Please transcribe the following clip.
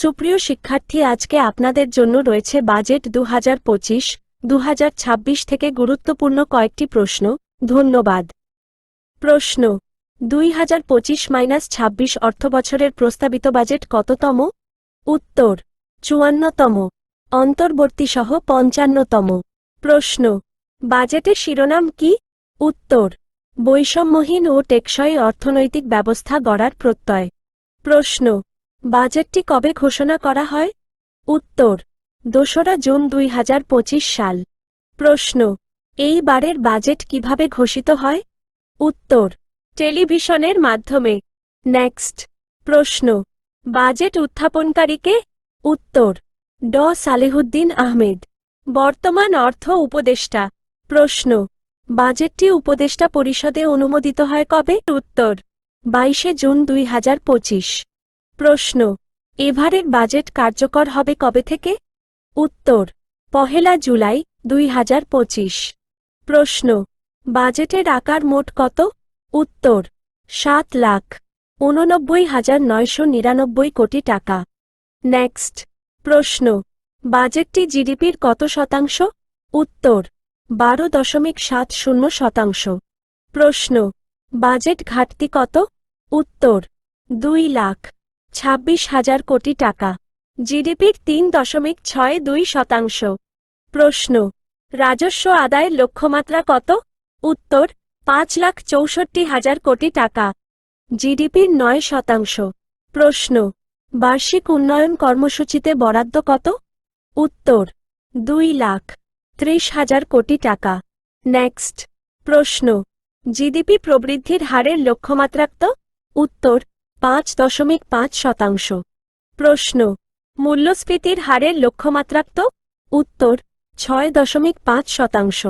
সুপ্রিয় শিক্ষার্থী, আজকে আপনাদের জন্য রয়েছে বাজেট দু হাজার পঁচিশ দু থেকে গুরুত্বপূর্ণ কয়েকটি প্রশ্ন। ধন্যবাদ। প্রশ্ন দুই হাজার পঁচিশ মাইনাস ছাব্বিশ অর্থবছরের প্রস্তাবিত বাজেট কততম? উত্তর, চুয়ান্নতম অন্তর্বর্তী সহ পঞ্চান্নতম। প্রশ্ন, বাজেটের শিরোনাম কি? উত্তর, বৈষম্যহীন ও টেকসই অর্থনৈতিক ব্যবস্থা গড়ার প্রত্যয়। প্রশ্ন বাজেটটি কবে ঘোষণা করা হয়? উত্তর, দোসরা জুন দুই হাজার পঁচিশ সাল। প্রশ্ন, এই বারের বাজেট কীভাবে ঘোষিত হয়? উত্তর, টেলিভিশনের মাধ্যমে। নেক্সট, প্রশ্ন, বাজেট উত্থাপনকারীকে? উত্তর, ড. সালেহুদ্দিন আহমেদ। বর্তমান অর্থ উপদেষ্টা। প্রশ্ন, বাজেটটি উপদেষ্টা পরিষদে অনুমোদিত হয় কবে? উত্তর, বাইশে জুন দুই হাজার পঁচিশ। প্রশ্ন, এভারের বাজেট কার্যকর হবে কবে থেকে? উত্তর, পহেলা জুলাই, দুই হাজার পঁচিশ। প্রশ্ন, বাজেটের আকার মোট কত? উত্তর, সাত লাখ ঊননব্বই হাজার নয়শো নিরানব্বই কোটি টাকা। নেক্সট, প্রশ্ন, বাজেটটি জিডিপির কত শতাংশ? উত্তর, বারো দশমিক সাত শূন্য শতাংশ। প্রশ্ন, বাজেট ঘাটতি কত? উত্তর, দুই লাখ ছাব্বিশ হাজার কোটি টাকা। জিডিপির তিন দশমিক ছয় দুই শতাংশ। প্রশ্ন, রাজস্ব আদায়ের লক্ষ্যমাত্রা কত? উত্তর, পাঁচ লাখ চৌষট্টি হাজার কোটি টাকা। জিডিপির নয় শতাংশ। প্রশ্ন, বার্ষিক উন্নয়ন কর্মসূচিতে বরাদ্দ কত? উত্তর, দুই লাখ ত্রিশ হাজার কোটি টাকা। নেক্সট, প্রশ্ন, জিডিপি প্রবৃদ্ধির হারের লক্ষ্যমাত্রাক্ত উত্তর পাঁচ দশমিক পাঁচ শতাংশ। প্রশ্ন মূল্যস্ফীতির হারের লক্ষ্যমাত্রাক্ত উত্তর ছয় দশমিক পাঁচ শতাংশ।